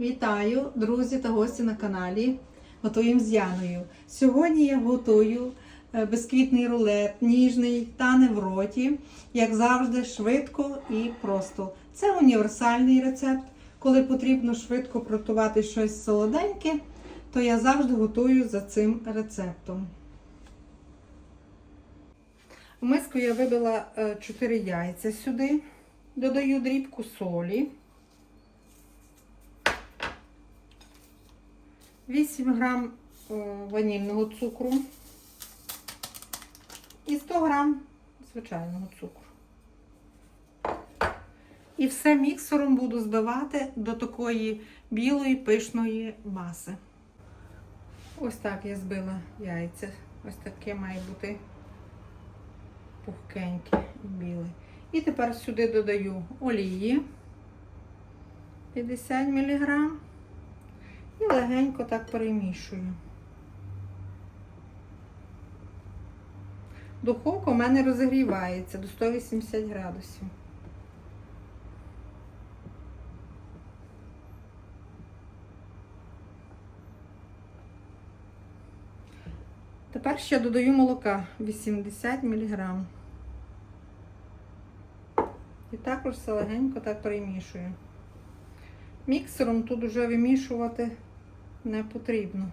Вітаю, друзі та гості на каналі. Готуємо з Яною. Сьогодні я готую е, безквітний рулет, ніжний, тане в роті, як завжди, швидко і просто. Це універсальний рецепт. Коли потрібно швидко приготувати щось солоденьке, то я завжди готую за цим рецептом. В миску я вибила 4 яйця сюди, додаю дрібку солі. 8 грам е, ванільного цукру і 100 грам звичайного цукру. І все міксером буду збивати до такої білої пишної маси. Ось так я збила яйця. Ось таке має бути пухкеньке і біле. І тепер сюди додаю олії 50 мг. І легенько так перемішую. Духовка у мене розігрівається до 180 градусів. Тепер ще додаю молока 80 мг. І також все легенько так перемішую. Міксером тут вже вимішувати не потрібно.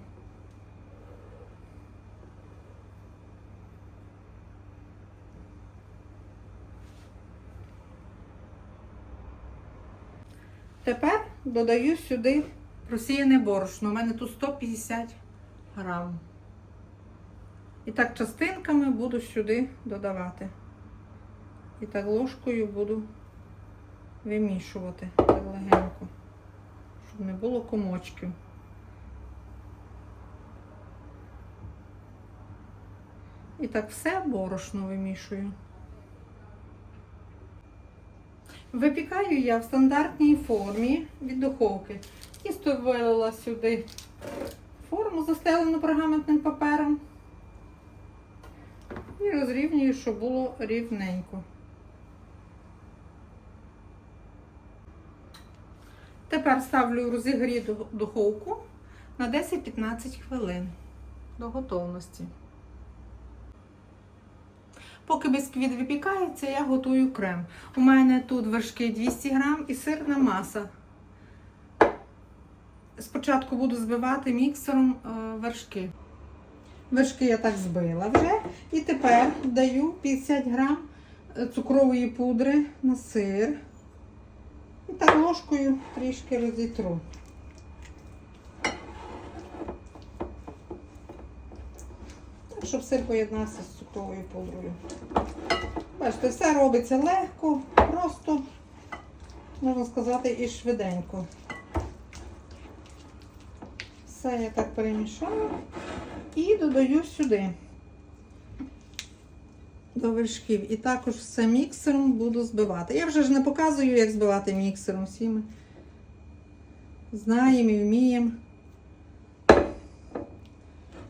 Тепер додаю сюди просіяне борошно. У мене тут 150 грам. І так частинками буду сюди додавати. І так ложкою буду вимішувати так легенько щоб не було комочків. І так все борошно вимішую. Випікаю я в стандартній формі від духовки. Тісто вилила сюди форму, застелену пергаментним папером. І розрівнюю, щоб було рівненько. Тепер ставлю розігріту духовку на 10-15 хвилин до готовності. Поки бісквіт випікається, я готую крем. У мене тут вершки 200 грам і сирна маса. Спочатку буду збивати міксером е, вершки. Вершки я так збила вже. І тепер даю 50 грам е, цукрової пудри на сир. І так ложкою трішки розітру. Так, щоб сир поєднався з цукровою пудрою. Бачите, все робиться легко, просто, можна сказати, і швиденько. Все я так перемішаю і додаю сюди до вершків. І також все міксером буду збивати. Я вже ж не показую, як збивати міксером. Всі ми знаємо і вміємо.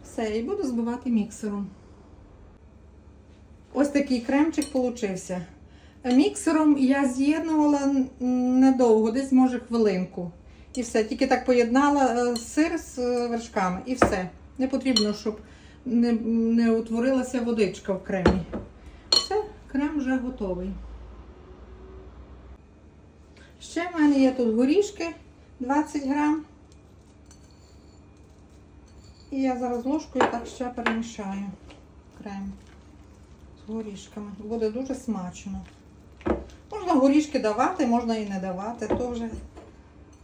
Все, і буду збивати міксером. Ось такий кремчик получився. Міксером я з'єднувала недовго, десь може хвилинку. І все. Тільки так поєднала е, сир з е, вершками. І все. Не потрібно, щоб не, не утворилася водичка в кремі. Все, крем вже готовий. Ще в мене є тут горішки 20 грам. І я зараз ложкою так ще перемішаю крем з горішками. Буде дуже смачно. Можна горішки давати, можна і не давати, то вже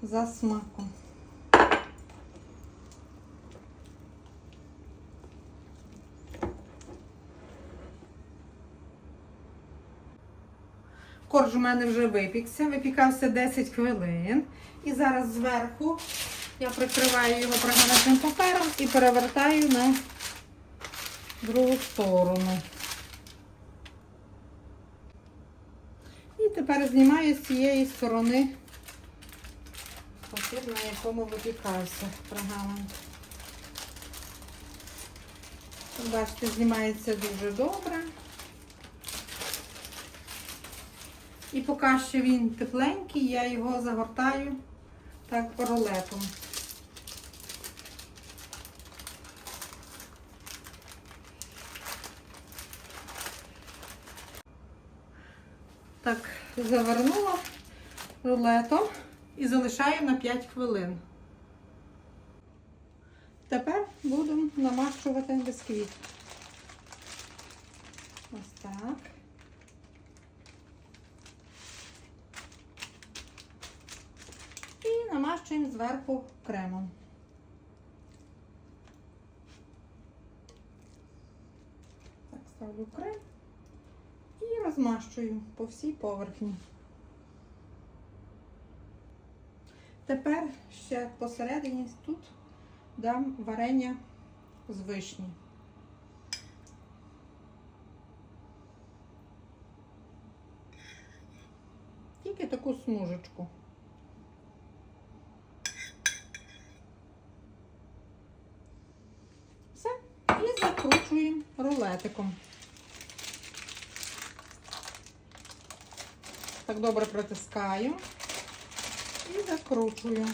за смаком. Корж у мене вже випікся, випікався 10 хвилин. І зараз зверху я прикриваю його пергаментним папером і перевертаю на другу сторону. І тепер знімаю з цієї сторони папір, на якому випікався пергамент. Бачите, знімається дуже добре. І поки що він тепленький, я його загортаю так рулетом. Так, завернула рулетом і залишаю на 5 хвилин. Тепер будемо намащувати бисквіт. Ось так. І намащуємо зверху кремом. Так, ставлю крем і розмащую по всій поверхні. Тепер ще посередині тут дам варення з вишні. Тільки таку смужечку. Все. І закручуємо рулетиком. Так добре притискаю і закручую.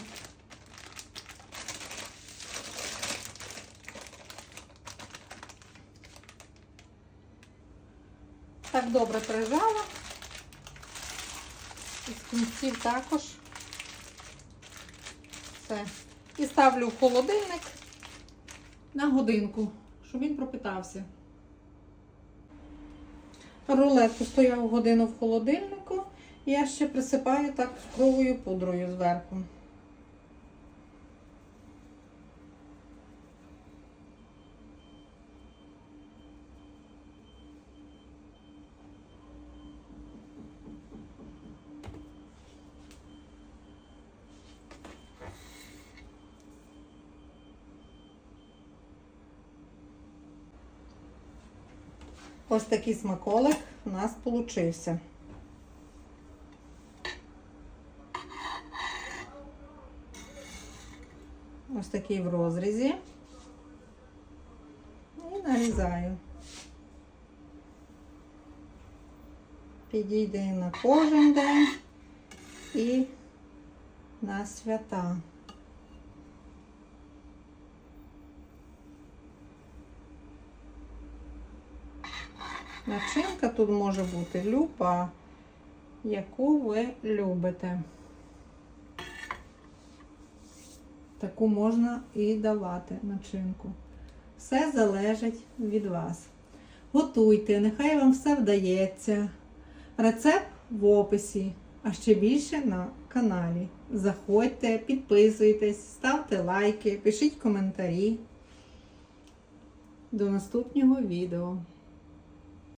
Так добре прижала. І з кінців також. Все. І ставлю в холодильник на годинку, щоб він пропитався. Рулет постояв годину в холодильнику. Я ще присипаю так цукровою пудрою зверху. Ось такий смаколик у нас получився. Ось такий в розрізі. І нарізаю. Підійде на кожен день і на свята. Начинка тут може бути люба, яку ви любите. Таку можна і давати начинку. Все залежить від вас. Готуйте, нехай вам все вдається. Рецепт в описі, а ще більше на каналі. Заходьте, підписуйтесь, ставте лайки, пишіть коментарі. До наступного відео.